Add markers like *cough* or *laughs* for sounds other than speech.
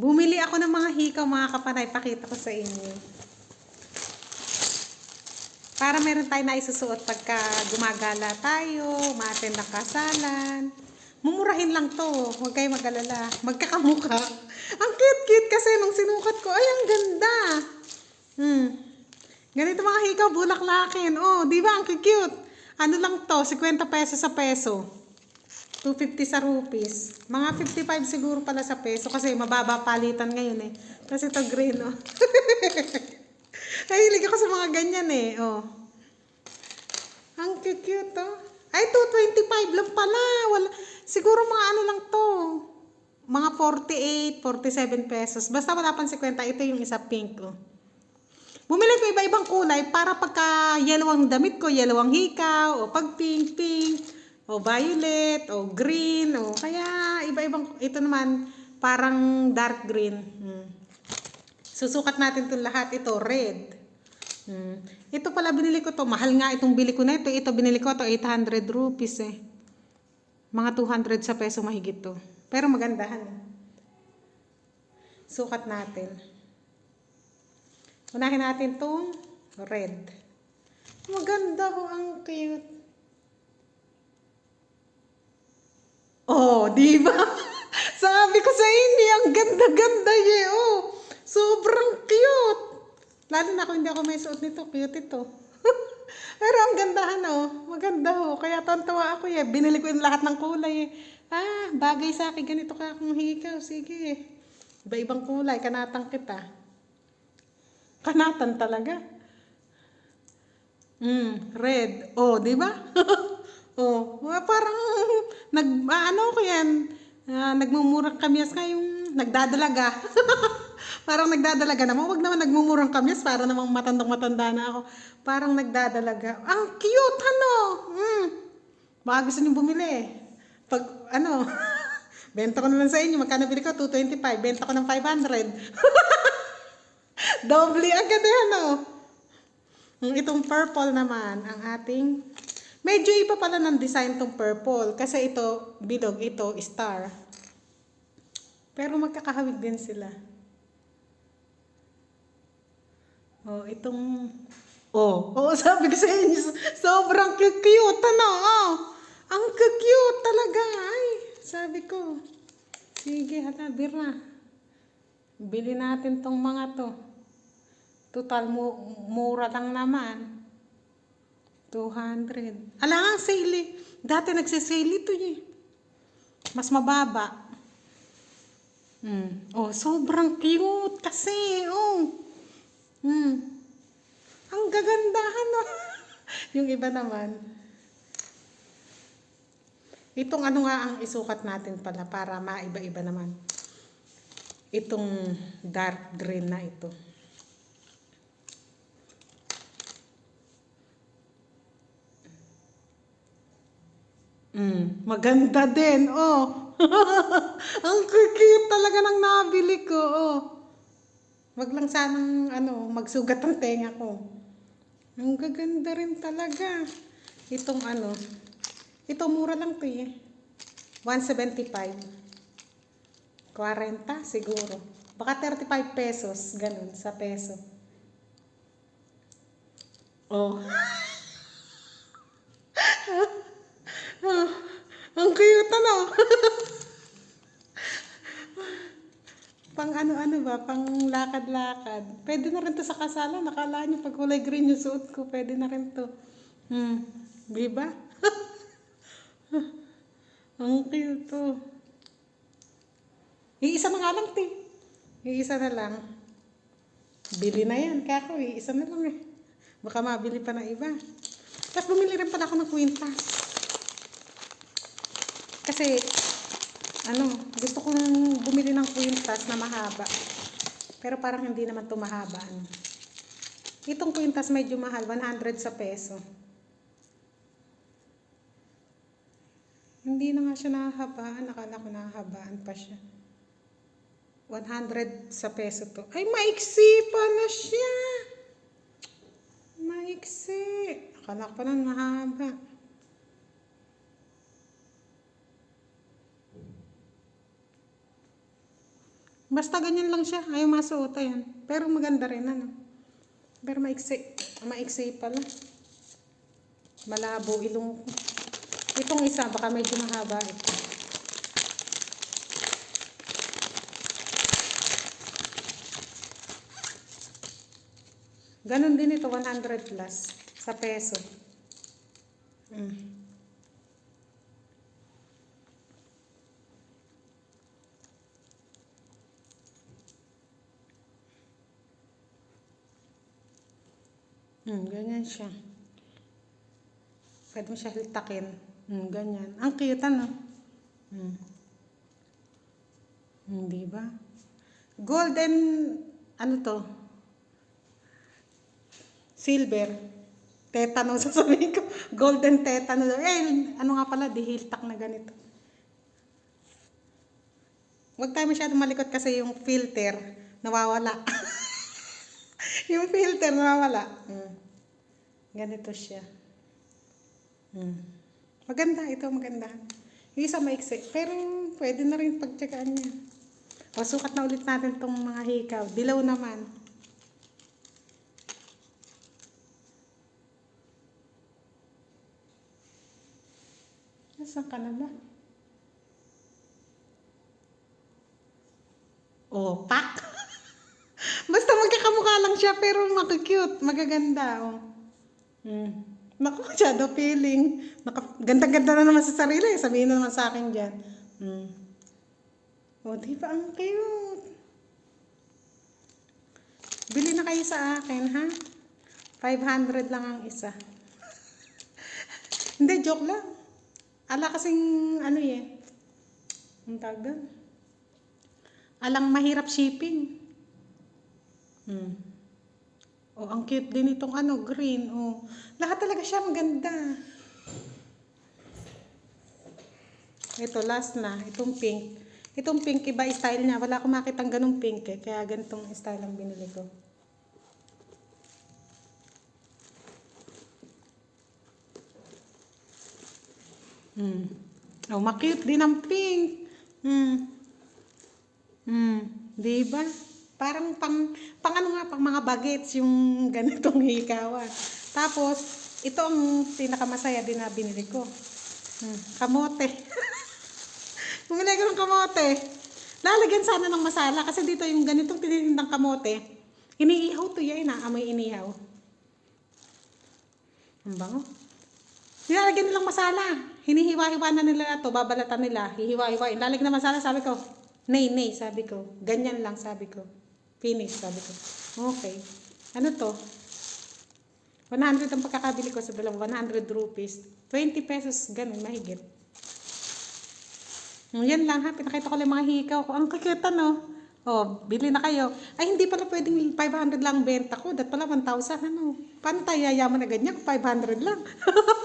Bumili ako ng mga hikaw, mga kapanay. Pakita ko sa inyo. Para meron tayo na isusuot pagka gumagala tayo, ma-attend ng kasalan. Mumurahin lang to. Huwag kayo mag-alala. Magkakamukha. Ang cute-cute kasi nung sinukat ko. Ay, ang ganda. Hmm. Ganito mga hikaw, bulaklakin. Oh, di ba? Ang cute. Ano lang to? 50 pesos sa peso. 250 sa rupees. Mga 55 siguro pala sa peso kasi mababa palitan ngayon eh. Kasi ito green, oh. *laughs* Nahilig ako sa mga ganyan eh, oh. Ang cute, oh. Ay, 225 lang pala. Wala. Siguro mga ano lang to. Mga 48, 47 pesos. Basta wala pang 50. Ito yung isa pink, oh. Bumili ko iba-ibang kulay para pagka yellow ang damit ko, yellow ang hikaw, o pag pink, pink, o violet, o green, o kaya iba-ibang, ito naman parang dark green. Hmm. Susukat natin itong lahat. Ito, red. Hmm. Ito pala binili ko to. Mahal nga itong bili ko na ito. Ito binili ko to 800 rupees eh. Mga 200 sa peso mahigit to. Pero magandahan. Sukat natin. Unahin natin tong red. Maganda ho, ang cute. Oh, di ba? *laughs* Sabi ko sa inyo, ang ganda-ganda niya, oh. Sobrang cute. Lalo na ako hindi ako may suot nito, cute ito. *laughs* Pero ang gandahan, oh. Maganda, oh. Kaya tontawa ako, eh. Binili ko yung lahat ng kulay, eh. Ah, bagay sa akin, ganito ka akong hikaw. Sige. Iba-ibang kulay, kanatang kita. Kanatan talaga. Mm, red. Oh, di ba? *laughs* oh, parang *laughs* nag ah, ano ko 'yan? Ah, nagmumurang kamyas yung nagdadalaga. *laughs* parang nagdadalaga naman. Wag naman nagmumurang kamyas para namang matandang matanda na ako. Parang nagdadalaga. Ang cute ano. Mm. Baka gusto niyo bumili. Pag ano, *laughs* benta ko na lang sa inyo. Magkano bili ko? 225. Benta ko ng 500. Doble agad eh, ano? Itong purple naman, ang ating... Medyo iba pala ng design tong purple. Kasi ito, bilog, ito, star. Pero magkakahawig din sila. Oh, itong... Oh, oh, *laughs* sabi ko sa inyo, sobrang cute, ano? Oh, ang cute talaga. Ay, sabi ko. Sige, hala, bira. Bili natin tong mga to. Total mu mura lang naman. 200. Ala nga, sale eh. Dati nagsisale ito eh. Mas mababa. Hmm. Oh, sobrang cute kasi. Oh. Hmm. Ang gagandahan oh. *laughs* Yung iba naman. Itong ano nga ang isukat natin pala para maiba-iba naman. Itong dark green na ito. Mm, maganda din, oh. *laughs* Ang cute talaga ng nabili ko, oh. Wag lang sanang, ano, magsugat ang tenga ko. Ang gaganda rin talaga. Itong ano, ito mura lang to eh. 175. 40 siguro. Baka 35 pesos, ganun, sa peso. Oh. *laughs* Ah, ang cute ano. pang ano-ano ba, pang lakad-lakad. Pwede na rin to sa kasala. Nakala nyo pag kulay green yung suot ko, pwede na rin to. Hmm, di ba? *laughs* ang cute to. Iisa na nga lang, ti. Iisa na lang. Bili na yan. Kaya ako, iisa na lang eh. Baka mabili pa ng iba. Tapos bumili rin pala ako ng kwintas. Kasi, ano, gusto ko nang bumili ng kwintas na mahaba. Pero parang hindi naman ito mahaba. Ano. Itong kwintas medyo mahal, 100 sa peso. Hindi na nga siya nahahabaan. Nakala ko nahahabaan pa siya. 100 sa peso to. Ay, maiksi pala siya. Maiksi. Akala ko pa lang mahaba. Basta ganyan lang siya. Ayaw masuot. Ayan. Pero maganda rin, ano. Pero maiksi. Maiksi pala. Malabo ilong. Itong isa, baka medyo mahaba ito. Ganon din ito, 100 plus sa peso. Mm. Mm, ganyan siya. Pwede mo siya hiltakin. Mm, ganyan. Ang cute, ano? Mm. Mm, di ba? Golden, ano to? Silver. Tetano sasabihin ko. *laughs* Golden tetano. Eh, ano nga pala, di hiltak na ganito. Huwag tayo masyadong malikot kasi yung filter nawawala. *laughs* yung filter nawawala. Mm. Ganito siya. Mm. Maganda, ito maganda. Yung isa maiksi, pero pwede na rin pagtsagaan niya. O, sukat na ulit natin tong mga hikaw. Dilaw naman. Nasaan ka na ba? Oh, pak! Basta magkakamukha lang siya, pero makakute, magaganda. Oh. Mm. Naku, shadow feeling. Naka, ganda-ganda na naman sa sarili. Sabihin na naman sa akin dyan. Mm. Oh, di ba ang cute? Bili na kayo sa akin, ha? 500 lang ang isa. *laughs* Hindi, joke lang. Ala kasing, ano eh. Ang tawag? Alang mahirap shipping. Hmm. Oh, ang cute din itong ano, green. Oh. Lahat talaga siya maganda. Ito, last na. Itong pink. Itong pink, iba style niya. Wala akong makitang ganong pink eh. Kaya ganitong style ang binili ko. Hmm. Oh, makute din ang pink. Hmm. Hmm. Di ba? Parang pang, pang ano nga, pang mga bagets yung *laughs* ganitong hikawan. Tapos, ito ang pinakamasaya din na binili ko. Hmm. Kamote. *laughs* Bumili ko ng kamote. Lalagyan sana ng masala kasi dito yung ganitong tinitindang kamote. Iniihaw to yan, amoy inihaw. Ang bango. Nilalagyan nilang masala. Hinihiwa-hiwa na nila to, babalatan nila, hihiwa-hiwa. Lalagyan ng masala, sabi ko, nay, nay, sabi ko. Ganyan lang, sabi ko. Finish, sabi ko. Okay. Ano to? 100 ang pagkakabili ko sa dalawa, 100 rupees. 20 pesos, ganun, mahigit. Mm, Yan lang ha, pinakita ko lang mga hikaw ko. Ang kakita no. Oh, bili na kayo. Ay, hindi pala pwedeng 500 lang benta ko. Dat pala 1,000 ano. Paano tayo na ganyan kung 500 lang? *laughs*